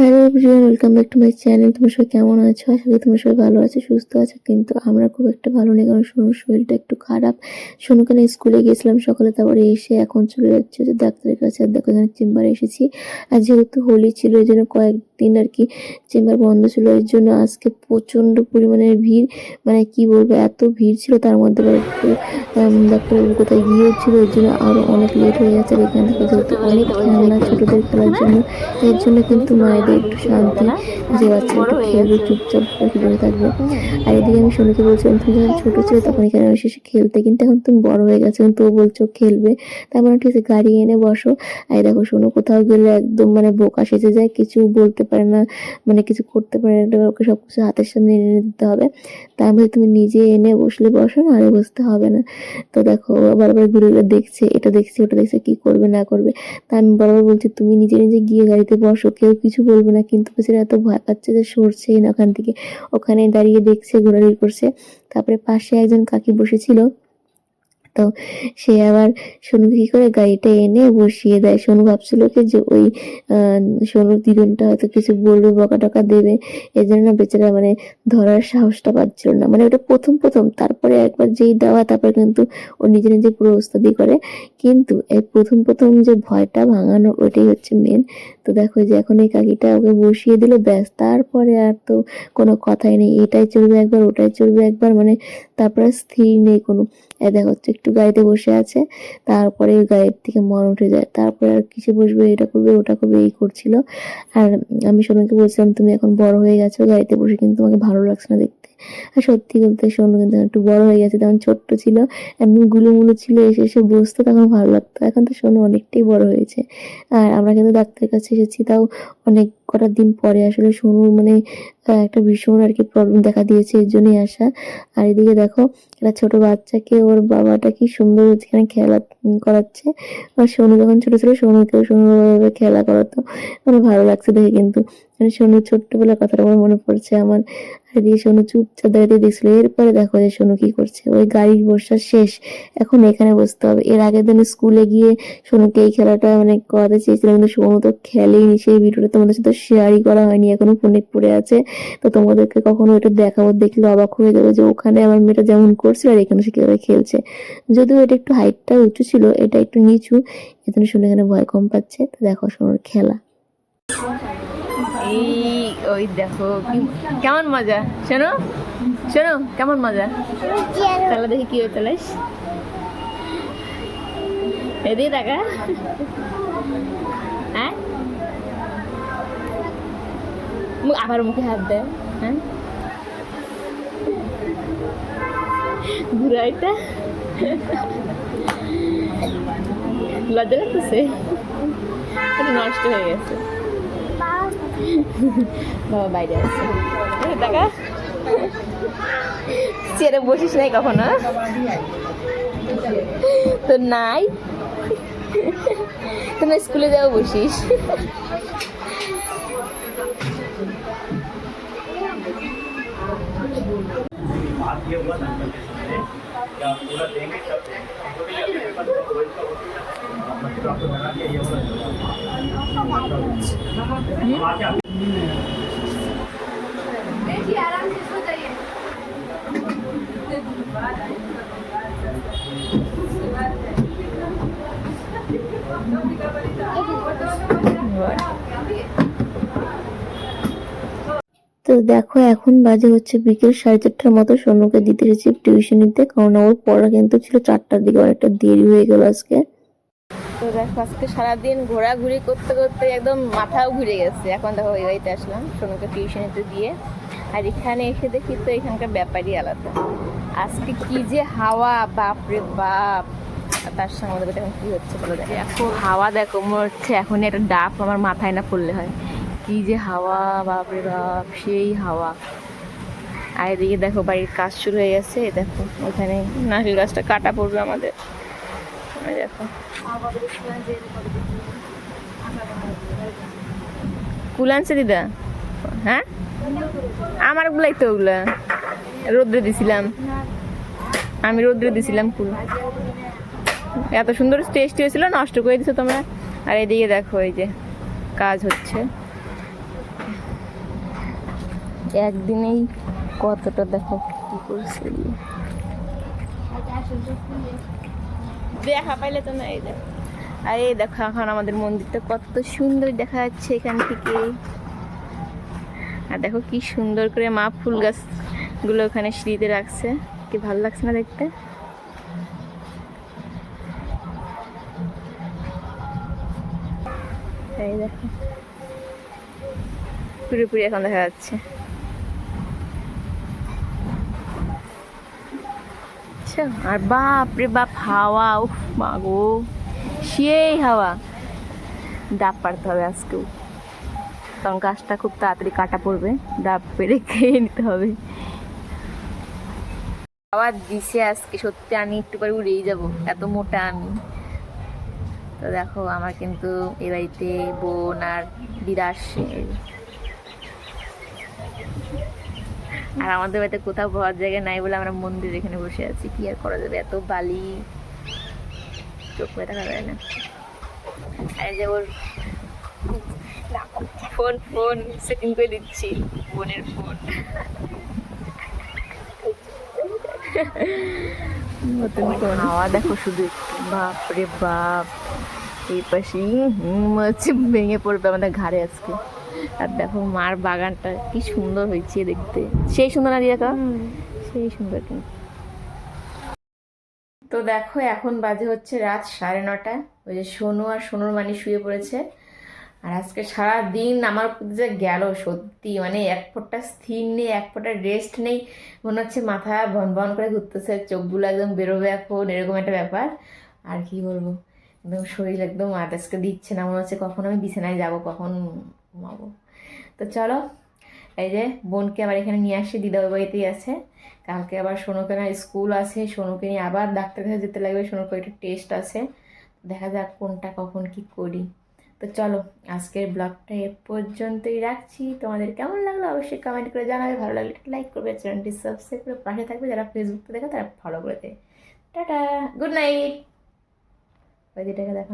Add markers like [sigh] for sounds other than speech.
Hello everyone welcome back to my channel তোমরা সবাই কেমন আছো? আশা করি তোমরা সবাই ভালো আছো, সুস্থ আছো। কিন্তু আমরা খুব একটা ভালো নেই, কারণ সোনুর শরীরটা একটু খারাপ। সোনুকে নিয়ে স্কুলে গেছিলাম সকালে, তারপরে এসে এখন চলে যাচ্ছে যে ডাক্তারের কাছে। আর দেখো জানি চেম্বারে এসেছি। আর যেহেতু হোলি ছিল, এই জন্য কয়েকদিন আর কি চেম্বার বন্ধ ছিল। এর জন্য আজকে প্রচণ্ড পরিমাণের ভিড়। মানে কি বলব, এত ভিড় ছিল, তার মধ্যে ডাক্তারবাবু কোথায় গিয়েও ছিল, এর জন্য আরও অনেক লেট হয়ে যাচ্ছে। এখান থেকে যেহেতু অনেক ছোটোদের খেলার জন্য, এর জন্য কিন্তু একটু যে খেলবে চুপচাপ বসে থাকবে। আর এদিকে আমি সোনুকে বলছিলাম তুমি যখন ছোটো ছিল তখন এখানে এসে খেলতে কিন্তু এখন তুমি বড় হয়ে গেছো। ও বলছো খেলবে। মানে ঠিক আছে গাড়ি এনে বসো। আর দেখো সোনু কোথাও গেলে একদম মানে বোকা সেজে যায় কিছু বলতে পারে না মানে কিছু করতে পারে না। ওকে সব কিছু হাতের সামনে এনে দিতে হবে। তার মধ্যে তুমি নিজে এনে বসলে বসো না আরে বসতে হবে না। তো দেখো বারবার ঘুরে ঘুরে দেখছে এটা দেখছে ওটা দেখছে কি করবে না করবে। তা আমি বারবার বলছি তুমি নিজে নিজে গিয়ে গাড়িতে বসো কেউ কিছু বলবে না, কিন্তু বেচারা এত ভয় পাচ্ছে যে সরছেই না ওখান থেকে। ওখানে দাঁড়িয়ে দেখছে, ঘোরাঘুরি করছে। তারপরে পাশে একজন কাকি বসেছিল। তো সে আবার সোনু কি করে গাড়িটা এনে বসিয়ে দেয়। সোনু ভাবছিল কি যে ওই সোনুর দিদুনটা হয়তো কিছু বলবে বকা টকা দেবে। এই জন্য বেচারা মানে ধরার সাহসটা পাচ্ছিল না। মানে ওটা প্রথম প্রথম। তারপরে একবার যেই দেওয়া, তারপরে কিন্তু ও নিজে নিজে পুরো ওস্তাদি করে। কিন্তু এই প্রথম প্রথম যে ভয়টা ভাঙানো ওটাই হচ্ছে মেন তো দেখো যে এখন এই কাকিটা ওকে বসিয়ে দিল, ব্যাস। তারপরে আর তো কোনো কথাই নেই। এটাই চলবে একবার, ওটাই চলবে একবার। মানে তারপরে স্থির নেই কোনো। দেখো হচ্ছে একটু গাড়িতে বসে আছে, তারপরে ওই গাড়ির থেকে মন উঠে যায়। তারপরে আর কিসে বসবে, এটা করবে, ওটা করবে, এই করছিল। আর আমি সোনাকে বলছিলাম, তুমি এখন বড় হয়ে গেছো, গাড়িতে বসে কিন্তু তোমাকে ভালো লাগছে না দেখতে। সত্যি বলতে সোনু কিন্তু একটু বড় হয়ে গেছে, তখন ছোট্ট ছিল এমনি গুলুমুলু ছিল, এসে এসে বসতো তখন ভালো লাগতো। এখন তো সোনু অনেকটাই বড় হয়েছে। আর আমরা কিন্তু ডাক্তারের কাছে এসেছি, তাও অনেক কটা দিন পরে আসলে সোনুর মানে একটা ভীষণ আর কি প্রবলেম দেখা দিয়েছে, এর জন্যই আসা। আর এদিকে দেখো, একটা ছোট বাচ্চাকে ওর বাবাটা কি সুন্দর এখানে খেলা করাচ্ছে। আর সোনু যখন ছোট ছিল, সোনুকেও সুন্দরভাবে খেলা করাতো। মানে ভালো লাগছে দেখে কিন্তু। মানে সোনু ছোট্টবেলার কথাটা আমার মনে পড়ছে। আমার আর এদিকে সোনু চুপচাপ দাঁড়িয়ে দেখছিল। এরপরে দেখো যে সোনু কি করছে। ওই গাড়ির বসা শেষ। এখন এখানে বসতে হবে। এর আগের দিন স্কুলে গিয়ে সোনুকে এই খেলাটা মানে করাতে চেয়েছিলাম, কিন্তু সোনু তো খেলেইনি। সেই ভিডিওটা তোমাদের সাথে শেয়ারই করা হয়নি। এখনও ফোনে পড়ে আছে। তো তোমাদেরকে কখনো এটা দেখাবো দেখলে অবাক হয়ে যাবে যে ওখানে আমার মেয়েটা যেমন করছে আর এখানে সে কীভাবে খেলছে। যদিও এটা একটু হাইটটা উঁচু ছিল, এটা একটু নিচু। এখানে শুনে এখানে ভয় কম পাচ্ছে। তো দেখো সোনুর খেলা। এই ওই দেখো কেমন মজা? শোনো? শোনো, কেমন মজা? তাহলে দেখি কি হয়ে চালাইস এদিকে টাকা। হ্যাঁ? আবার মুখে হাত দেয় হ্যাঁ? ঘুরাইটা লজ্জা লাগতেছে। নষ্ট হয়ে গেছে। [laughs] বাবা বাইরে আছে। টাকা চেয়ারে বসিস নাই কখনো তো নাই। তোমরা স্কুলে যাও বসিস। তো দেখো, এখন বাজে হচ্ছে বিকেল সাড়ে চারটার মতো। সোনুকে দিতে এসেছি টিউশনিতে কারণ ওর পড়া কিন্তু ছিল চারটার দিকে, অনেকটা দেরি হয়ে গেল আজকে। তো দেখো আজকে সারাদিন ঘোরাঘুরি করতে করতে একদম মাথাও ঘুরে গেছে। এখন দেখো ওই বাড়িতে আসলাম, সোনুকে টিউশনিতে দিয়ে। আর এখানে এসে দেখি তো এখানকার ব্যাপারই আলাদা। আজকে কি যে হাওয়া, বাপ রে বাপ। তার সঙ্গে আমাদের এখন কি হচ্ছে বলো দেখো। দেখো, হাওয়া দেখো, মনে হচ্ছে এখন একটা ডাব আমার মাথায় না পড়লে হয়। কি যে হাওয়া, বাপ রে বাপ, সেই হাওয়া। আর এদিকে দেখো বাড়ির কাজ শুরু হয়ে গেছে, দেখো ওখানে নারকেল গাছটা কাটা পড়বে আমাদের। দেখো কুল আনছে দিদা? হ্যাঁ? আমার গুলাই তো ওগুলা। রোদ্রে দিছিলাম। আমি রোদ্রে দিছিলাম কুল। এত সুন্দর টেস্ট হয়েছিল, নষ্ট করে দিছো তোমরা। আর এদিকে দেখো, এই যে কাজ হচ্ছে। একদিনেই কতটা দেখো কি করছে। দেখা পাইলে তো না, এই দেখো। আর এই দেখো, এখন আমাদের মন্দিরটা কত সুন্দর দেখা যাচ্ছে এখান থেকে। আর দেখো কি সুন্দর করে মা ফুল গাছগুলো ওখানে সিঁড়িতে রাখছে। কি ভালো লাগছে না দেখতে? এই দেখো। পুরোপুরি এখন দেখা যাচ্ছে। আচ্ছা, আর বাপ রে বাপ হাওয়া উফ মাগো সেই হাওয়া। ডাব পাড়তে হবে আজকেও। কারণ গাছটা খুব তাড়াতাড়ি কাটা পড়বে ডাব পেরে খেয়ে নিতে হবে। আবার দিছে আজকে সত্যি আমি একটু পরে উড়েই যাব এত মোটা আমি। তো দেখো আমার কিন্তু এ বাড়িতে বোন আর দিদা আসছে [laughs] আর আমাদের বাড়িতে কোথাও ভরার জায়গা নাই বলে আমরা মন্দির এখানে বসে আছি। কি আর করা যাবে? এত বালি। চোখ করে দেখা যায় না। আর যে ওর [laughs] ফোন ফোন, সেটিং করে দিচ্ছি। বোনের ফোন। [laughs] হাওয়া দেখো শুধু। একটু। বাপ। রে বাপ এই পাশে হুম হচ্ছে ভেঙে পড়বে আমাদের ঘাড়ে আজকে। আর দেখো মার বাগানটা কি সুন্দর হয়েছে দেখতে। সেই সুন্দর না রিয়াকা সেই সুন্দর কিন্তু। তো দেখো এখন বাজে হচ্ছে রাত সাড়ে নটা। ওই যে সোনু আর সোনুর মানি শুয়ে পড়েছে। আর আজকে সারা দিন আমার যে গেল সত্যি মানে এক ফোঁটা স্থির নেই এক ফোঁটা রেস্ট নেই। মনে হচ্ছে মাথা বন ভন করে ঘুরতেছে চোখগুলো একদম বেরোবে এখন এরকম একটা ব্যাপার। আর কি বলব? একদম শরীর একদম আদাসকে দিচ্ছে না মনে হচ্ছে কখন আমি বিছানায় যাব কখন ঘুমাবো। তো চলো, এই যে বোনকে আবার এখানে নিয়ে আসি, দিদা ওই বাড়িতেই আছে। কালকে আবার সোনুকে না স্কুল আছে, সোনুকে নিয়ে আবার ডাক্তার কাছে যেতে লাগবে সোনুকে একটা টেস্ট আছে। দেখা যাক কোনটা কখন কি করি। তো চলো, আজকের ব্লগটা এ পর্যন্তই রাখছি। তোমাদের কেমন লাগল অবশ্যই কমেন্ট করে জানাবে। ভালো লাগলে লাইক করবে, চ্যানেলটি সাবস্ক্রাইব করে পাশে থাকবে। যারা ফেসবুকে দেখে, তারা ফলো করে দেয় টাটা গুড নাইট ওই দিটাকে দেখো।